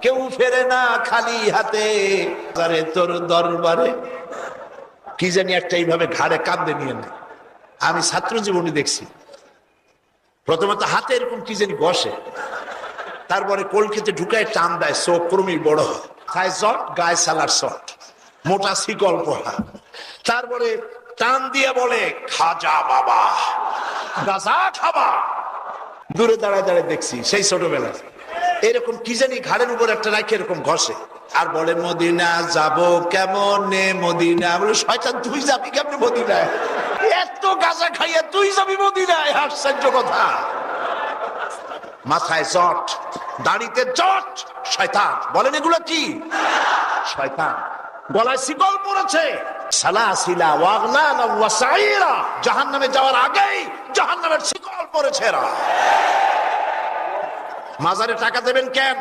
কেউ ফেরে না খালি হাতে। আরে তোর দরবারে। কি জানি একটা এইভাবে ঘাড়ে কাঁদে নিয়ে নেয়। আমি ছাত্র জীবনে দেখছি। প্রথমত হাতে এরকম কি জানি বসে। তারপরে কলকিতে ঢুকায় টান দেয় চোখ ক্রমেই বড় হয়। খায় জট, গায়ে সালার শট। মোটা শিকল পড়া। তারপরে টান দিয়ে বলে, খাজা বাবা, গাজা খাবা। দূরে দাঁড়ায় দাঁড়ায় দেখছি, সেই ছোটবেলায়। এরকম কি জানি ঘাড়ের উপর একটা রাখি এরকম ঘষে। আর বলে, মদিনা যাব কেমন? মদিনা। বলে, শয়তান, তুই যাবি কেমন মদিনায়? এত গাঁজা খাইয়া তুই যাবি মদিনায়? আশ্চর্য কথা। মাথায় জট, দাড়িতে জট, শয়তান। বলেন এগুলো কি? শয়তান। গলায় শিকল পড়েছে। সালাসিলা ওয়াগলান ওয়াসাইরা। জাহান্নামে যাওয়ার আগেই জাহান্নামের শিকল পড়েছে এরা। মাজারে টাকা দেবেন কেন?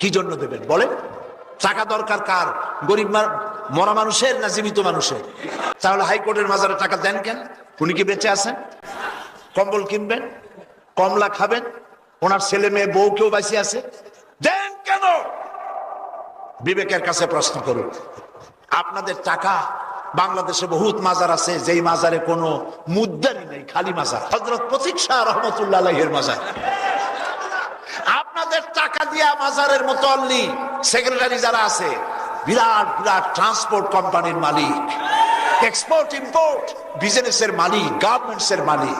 কি জন্য দেবেন? বলেন। টাকা দরকার কার? গরিব মরা মানুষের না জীবিত মানুষের? তাহলে হাইকোর্টের মাজারে টাকা দেন কেন? উনি কি বেঁচে আছেন? কম্বল কিনবেন? কমলা খাবেন? ওনার ছেলে মেয়ে বউ কেউ বাঁচি আছে? দেন কেন? বিবেকের কাছে প্রশ্ন করুন। আপনাদের টাকা, বাংলাদেশে বহুত মাজার আছে, যেই মাজারে কোনো মুদ্রানি নেই, খালি মাজার। হজরত প্রতীক শাহ রহমতুল্লাহ মাজার। মাজারের মতো অনলি সেক্রেটারি যারা আছে, বিরাট বিরাট ট্রান্সপোর্ট কোম্পানির মালিক। এক্সপোর্ট ইম্পোর্ট বিজনেসের মালিক গার্মেন্টস এর মালিক।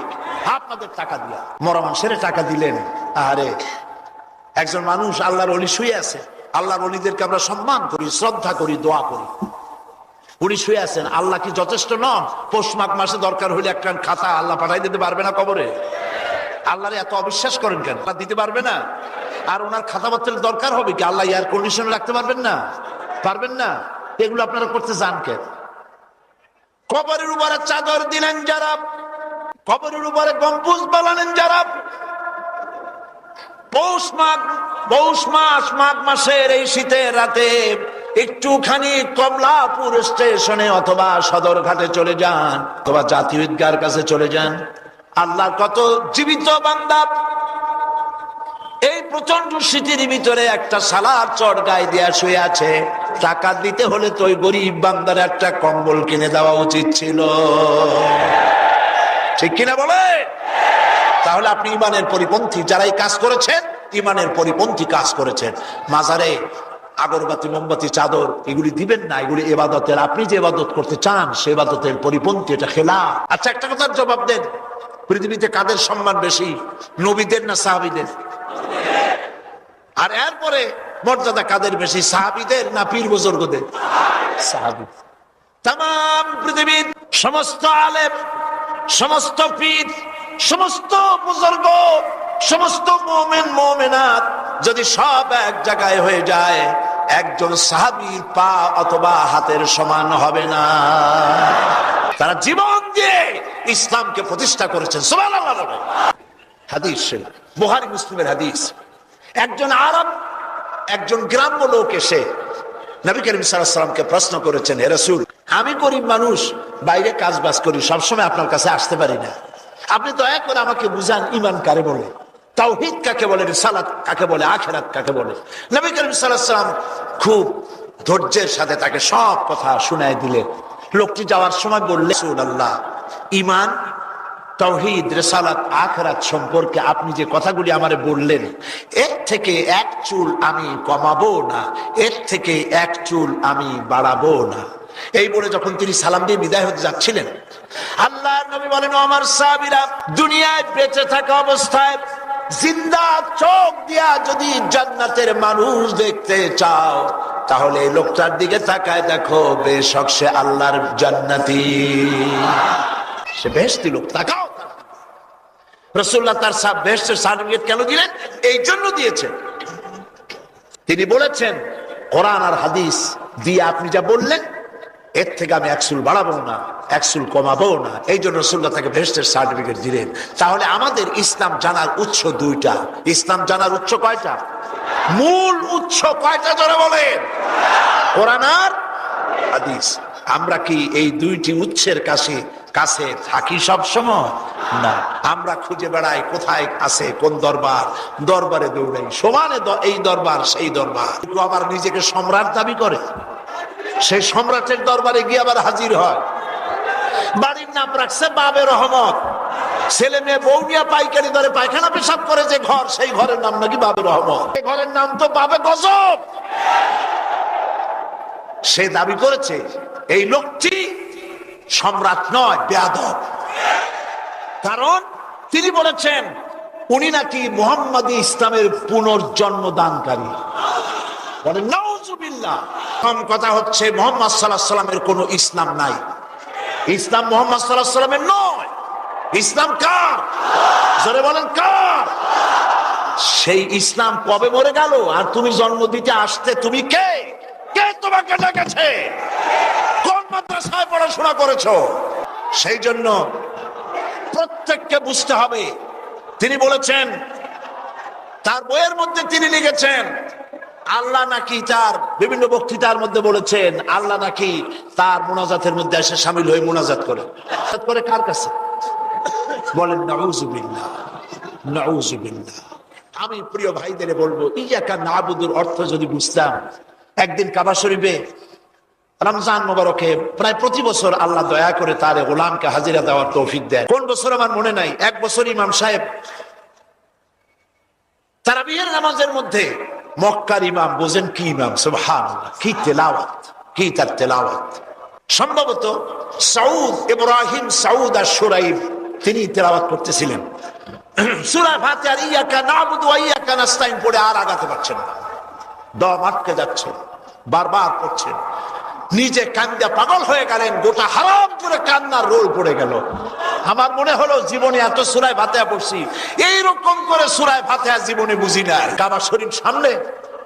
আপনাদের টাকা দিয়া। মরা মানুষের টাকা দিলেন। আরে একজন মানুষ আল্লাহর অলি শুয়ে আছে। আল্লাহর অলিদেরকে আমরা সম্মান করি, শ্রদ্ধা করি, দোয়া করি। উনি শুয়ে আছেন। আল্লাহ কি যথেষ্ট নন? পৌষ মাঘ মাসে দরকার হইলে একটা খাতা আল্লাহ পাঠাই দিতে পারবে না কবরে? আল্লাহরে এত অবিশ্বাস করেন কেন? দিতে পারবে না? আর ওনার খাতা খাতাপত্রের দরকার হবে কি? আল্লাহ এয়ার কন্ডিশন রাখতে পারবেন না? পারবেন না? এগুলো আপনারা করতে চান কেন কবরের উপরে চাদর দিলেন যারা, কবরের উপরে গম্বুজ বানালেন যারা। পৌষ মাঘ, পৌষ মাস, মাঘ মাসের এই শীতের রাতে একটুখানি কমলাপুর স্টেশনে অথবা সদরঘাটে চলে যান, অথবা জাতীয় ঈদগার কাছে চলে যান। আল্লাহ কত জীবিত বান্দা। প্রচণ্ড শীতের ভিতরে একটা সালার চট গায়ে দেয়া শুয়ে আছে। টাকা দিতে হলে তো ওই গরিব বান্দার একটা কম্বল কিনে দেওয়া উচিত ছিল। ঠিক কিনা বলে? তাহলে আপনি ইমানের পরিপন্থী, যারা এই কাজ করেছেন, ইমানের পরিপন্থী কাজ করেছেন। মাজারে আগরবাতি, মোমবাতি, চাদর, এগুলি দিবেন না, এগুলি এবাদতের। আপনি যে এবাদত করতে চান, সে এবাদতের পরিপন্থী, এটা খেলা আচ্ছা একটা কথার জবাব দেন। পৃথিবীতে কাদের সম্মান বেশি, নবীদের না সাহাবিদের? আর এরপরে মর্যাদা কাদের বেশি, সাহাবিদের না পীর বুজুর্গদের? সাহাবি। তাম পৃথিবীর সমস্ত আলেম, সমস্ত পীর, সমস্ত বুজুর্গ, সমস্ত মোমেন, মোমেনাত যদি সব এক জায়গায় হয়ে যায়, একজন সাহাবীর পা অথবা হাতের সমান হবে না। তারা জীবন দিয়ে ইসলামকে প্রতিষ্ঠা করেছেন। বলে। হাদিস বুহারি মুসলিমের হাদিস। একজন আরব, একজন গ্রাম্য লোক এসে নবী করিম সাল্লামকে প্রশ্ন করেছেন, হে রসুল, আমি গরিব মানুষ, বাইরে কাজ বাজ করি, সবসময় আপনার কাছে আসতে পারি না। আপনি দয়া করে আমাকে বুঝান ইমান কারে বলে? তাওহিদ কাকে বলে, রিসালাত কাকে বলে, আখেরাত কাকে বলে? নবী করিম সাল্লাম খুব ধৈর্যের সাথে তাকে সব কথা শুনায় দিলেন। লোকটি যাওয়ার সময় বললে আল্লাহ ইমান তৌহিদ, রেসালাত, আখরাত সম্পর্কে আপনি যে কথাগুলি আমারে বললেন, এর থেকে এক চুল আমি কমাবো না, এর থেকে এক চুল আমি বাড়াবো না। এই বলে যখন তিনি সালাম দিয়ে বিদায় হতে যাচ্ছিলেন আল্লাহ নবী বলেন আমার সাহাবীরা, দুনিয়ায় বেঁচে থাকা অবস্থায় জিন্দা চোখ দিয়া যদি জান্নাতের মানুষ দেখতে চাও, তাহলে লোকটার দিকে তাকায় দেখো, বেশক সে আল্লাহর জান্নাতি। সে বেহেশতি লোক তাকাও রসুল্লাহ তার বেহেস্টের সার্টিফিকেট কেন দিলেন? এই জন্য দিয়েছেন তিনি বলেছেন, কোরআন আর হাদিস দিয়ে আপনি যা বললেন, এর থেকে আমি একসুল বাড়াবো না একসুল কমাবো না। এই জন্য রসুল্লাহ তাকে বেহেস্টের সার্টিফিকেট দিলেন। তাহলে আমাদের ইসলাম জানার উৎস দুইটা। ইসলাম জানার উৎস কয়টা? মূল উৎস কয়টা ধরে বলেন? কোরআন আর হাদিস। আমরা কি এই দুইটি উৎসের কাছে কাছে থাকি সব সময় না। আমরা খুঁজে বেড়াই কোথায় আছে, কোন দরবার? দরবারে দৌড়াই। সমানে এই দরবার, সেই দরবার। আবার নিজেকে সম্রাট দাবি করে। সেই সম্রাটের দরবারে গিয়ে আবার হাজির হয়। বাড়ির নাম রাখছে বাবে রহমত। ছেলে মেয়ে বউ নিয়ে পাইকারি দরে পায়খানা পেশাব করে যে ঘর, সেই ঘরের নাম নাকি বাবে রহমত। এই ঘরের নাম তো বাবে গজব। সে দাবি করেছে, এই লোকটি সম্রাট নয়, বেয়াদব। কারণ তিনি বলেছেন, উনি নাকি মোহাম্মদী ইসলামের পুনর্জন্ম দানকারী বলেন কম কথা হচ্ছে, মোহাম্মদ সাল্লাহ সাল্লামের কোনো ইসলাম নাই। ইসলাম মোহাম্মদ সাল্লাহ সাল্লামের নয়। ইসলাম কার? জোরে বলেন, কার? সেই ইসলাম কবে মরে গেল? আর তুমি জন্ম দিতে আসতে তুমি কে? কে তোমাকে ডেকেছে? মাদ্রাসায় পড়াশোনা করেছ। সেই জন্য প্রত্যেককে বুঝতে হবে। তিনি বলেছেন, তার বইয়ের মধ্যে তিনি লিখেছেন, আল্লাহ নাকি তার, বিভিন্ন বক্তৃতার মধ্যে বলেছেন, আল্লাহ নাকি তার মোনাজাতের মধ্যে এসে সামিল হয়ে মোনাজাত করে। করে কার কাছে? বলেন আমি প্রিয় ভাইদের বলব ইয়াকা নাবুদুর অর্থ যদি বুঝতাম, একদিন কাবা শরীফে রমজান মোবারকে প্রায় প্রতি বছর আল্লাহ দয়া করে তার গোলামকে হাজিরা দেওয়ার তৌফিক দেয় কোন বছর আমার মনে নাই, এক বছর ইমাম সাহেব তারা বিয়ের নামাজের মধ্যে মক্কার ইমাম বোঝেন কি ইমাম? সুবহান কি তেলাওয়াত, কি তার তেলাওয়াত? সম্ভবত সাউদ, ইব্রাহিম, সাউদ আর সুরাইব তিনি তেলাওয়াত করতেছিলেন। সূরা ফাতিহার ইয়াকা নাবুদু ইয়াকা নাস্তাইন পড়ে আর আগাতে পারছেন দম আটকে যাচ্ছে, বারবার করছেন নিজে কান্দা পাগল হয়ে গেলেন, গোটা হারাম করে কান্নার রোল পড়ে গেল। আমার মনে হলো জীবনে এত সুরায় ভাতেয়া পড়ছি। এইরকম করে সুরায় ভাতেয়া জীবনে বুঝি না। কাবা শরীফ সামনে,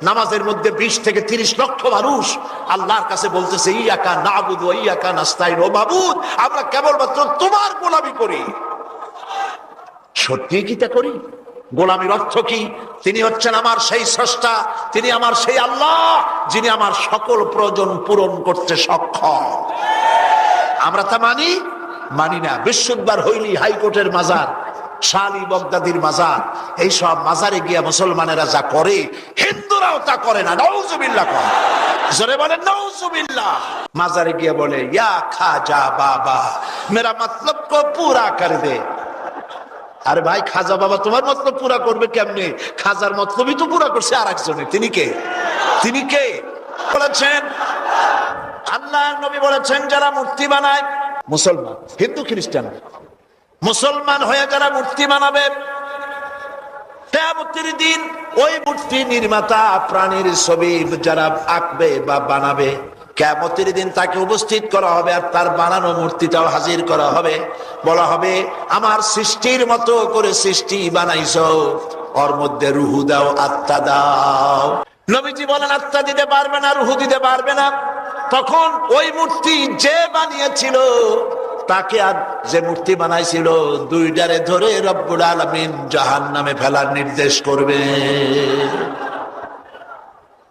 নামাজের মধ্যে বিশ থেকে তিরিশ লক্ষ মানুষ আল্লাহর কাছে বলতেছে, ইয়াকা নাবুদ ও ইয়াকা নাস্তাইন ও বাবুদ আমরা কেবলমাত্র তোমার গোলামি করি। সত্যি কি তা করি? গোলামির অর্থ কি? তিনি হচ্ছেন আমার সেই স্রষ্টা, তিনি আমার সেই আল্লাহ, যিনি আমার সকল প্রয়োজন পূরণ করতে সক্ষম। আমরা তা মানি? মানি না। বৃহস্পতিবার হইলি হাইকোর্টের মাজার, শালি বগদাদির মাজার। এইসব মাজারে গিয়া মুসলমানেরা যা করে, হিন্দুরাও তা করে না। নৌজুবিল্লা করে জোরে বলে নৌজুবিল্লা মাজারে গিয়ে বলে, ইয়া খা যা বাবা, মেরা মতলব কো পুরা কর দে। আরে ভাই, খাজা বাবা তোমার মতলব পুরা করবে কেমনে? খাজার মতলবই তো পুরা করছে আর একজনে তিনি কে? তিনি কে? বলেছেন, আল্লাহ নবী বলেছেন, যারা মূর্তি বানায়, মুসলমান, হিন্দু, খ্রিস্টান, মুসলমান হয়ে যারা মূর্তি বানাবে দিন ওই মূর্তি নির্মাতা প্রাণীর ছবি যারা আঁকবে বা বানাবে কেমতের দিন তাকে উপস্থিত করা হবে আর তার বানানো মূর্তিটাও হাজির করা হবে। বলা হবে, আমার সৃষ্টির মতো করে সৃষ্টি বানাইছো। ওর মধ্যে রুহু দাও, আত্মা দাও। নবীজি বলেন, আত্মা দিতে পারবে না, রুহু দিতে পারবে না। তখন ওই মূর্তি যে বানিয়েছিল, তাকে আর যে মূর্তি বানাইছিল, দুইটারে ধরে রব্বুল আলমিন জাহান নামে ফেলার নির্দেশ করবে।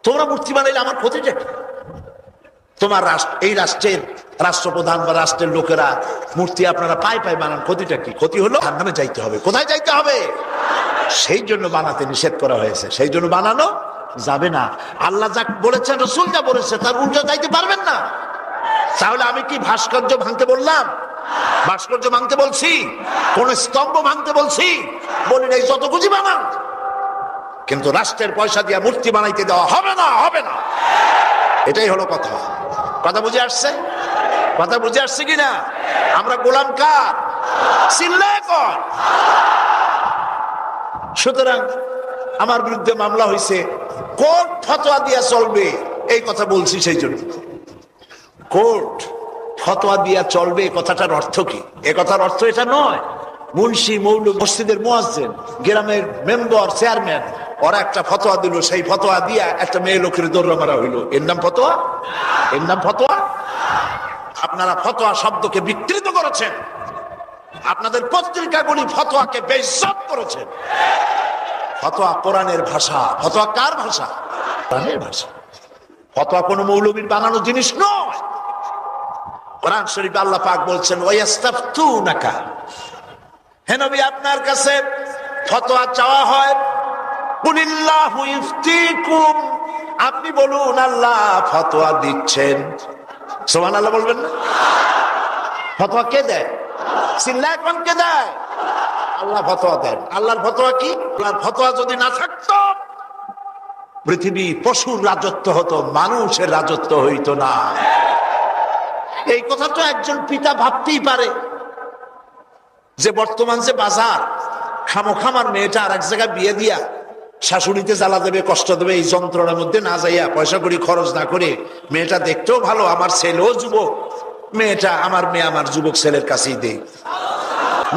তোমরা মূর্তি বানাইলে আমার ক্ষতিটা তোমার রাষ্ট্র এই রাষ্ট্রের রাষ্ট্রপ্রধান বা রাষ্ট্রের লোকেরা মূর্তি আপনারা পাই পাই বানান, ক্ষতিটা কি? ক্ষতি হলো তার নামে যাইতে হবে। কোথায় যাইতে হবে? সেই জন্য বানাতে নিষেধ করা হয়েছে। সেই জন্য বানানো যাবে না। আল্লাহ যা বলেছেন, রসুল যা বলেছে, তার উল্টো যাইতে পারবেন না। তাহলে আমি কি ভাস্কর্য ভাঙতে বললাম? ভাস্কর্য ভাঙতে বলছি? কোন স্তম্ভ ভাঙতে বলছি? বলি নাই যত খুঁজি বানান। কিন্তু রাষ্ট্রের পয়সা দিয়ে মূর্তি বানাইতে দেওয়া হবে না হবে না। এটাই হলো কথা। কথা বুঝে আসছে? কথা বুঝে আসছে কিনা? আমরা গোলাম কার? সুতরাং আমার বিরুদ্ধে মামলা হয়েছে। কোর্ট ফতোয়া দিয়া চলবে, এই কথা বলছি সেই জন্য। কোর্ট ফতোয়া দিয়া চলবে কথাটার অর্থ কি? এ কথার অর্থ এটা নয়। মুন্সি মৌল মসজিদের মোয়াজ্জেন, গ্রামের মেম্বার, চেয়ারম্যান ওরা একটা ফতোয়া দিল, সেই ফতোয়া দিয়া একটা মেয়ে লোকের দৌড় মারা হইল। এর নাম ফতোয়া? এর নাম ফতোয়া? আপনারা ফতোয়া শব্দকে বিকৃত করেছেন। আপনাদের পত্রিকাগুলি ফতোয়াকে বেইজ্জত করেছেন। ফতোয়া কোরআনের ভাষা। ফতোয়া কার ভাষা? কোরআনের ভাষা। ফতোয়া কোনো মৌলবীর বানানো জিনিস নয়। কোরআন শরীফ আল্লাহ পাক বলছেন ওয়াস্তাফতুনাকা হে নবী, আপনার কাছে ফতোয়া চাওয়া হয় আপনি বলুন, আল্লাহ ফতোয়া দিচ্ছেন। সোমান আল্লাহ বলবেন না? ফতোয়া কে দেয়? এখন কে দেয়? আল্লাহ ফতোয়া দেন। আল্লাহর ফতোয়া কি? আল্লাহর ফতোয়া যদি না থাকতো, পৃথিবী পশুর রাজত্ব হতো, মানুষের রাজত্ব হইতো না। এই কথা তো একজন পিতা ভাবতেই পারে। যে বর্তমান যে বাজার, খামোখামার মেয়েটা আর এক জায়গায় বিয়ে দিয়া শাশুড়িতে জ্বালা দেবে, কষ্ট দেবে, এই যন্ত্রণার মধ্যে না যাইয়া পয়সা করি খরচ না করে মেয়েটা দেখতেও ভালো, আমার ছেলেও যুবক। মেয়েটা আমার মেয়ে আমার যুবক ছেলের কাছেই দেই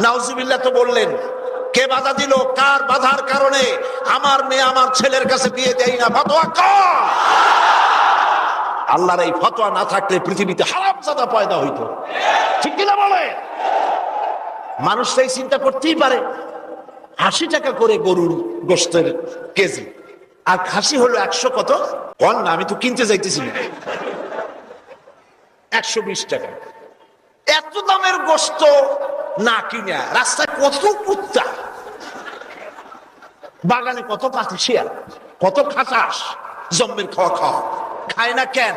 নাউজুবিল্লাহ তো বললেন, কে বাধা দিল? কার বাধার কারণে? আমার মেয়ে আমার ছেলের কাছে বিয়ে দেয় না, ফতোয়া আল্লাহর এই ফতোয়া না থাকলে পৃথিবীতে হারাম জাদা পয়দা হইতো। ঠিক কিনা বলে মানুষ সেই চিন্তা করতেই পারে। আশি টাকা করে গরুর গোস্তের কেজি। আর খাসি হলো একশো কত? কন না, আমি তো কিনতে যাইতেছি না। একশো বিশ টাকা। এত দামের গোস্ত না কিনা, রাস্তায় কত কুত্তা? বাগানে কত পাতি শিয়াল কত খাটাস, জম্মের খাওয়া খাওয়া খায় না কেন?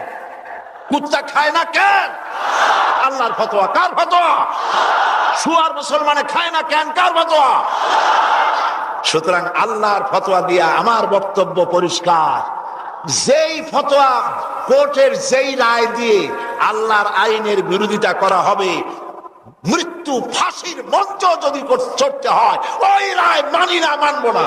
কুত্তা খায় না কেন? আল্লাহর ফতোয়া, কার ফতোয়া? শুয়ার মুসলমানে খায় না কেন? কার ফতোয়া? সুতরাং আল্লাহর ফতোয়া দিয়া আমার বক্তব্য পরিষ্কার। যেই ফতোয়া কোর্টের যেই রায় দিয়ে আল্লাহর আইনের বিরোধিতা করা হবে, মৃত্যু ফাঁসির মঞ্চ যদি চড়তে হয়, ওই রায় মানি না, মানবো না।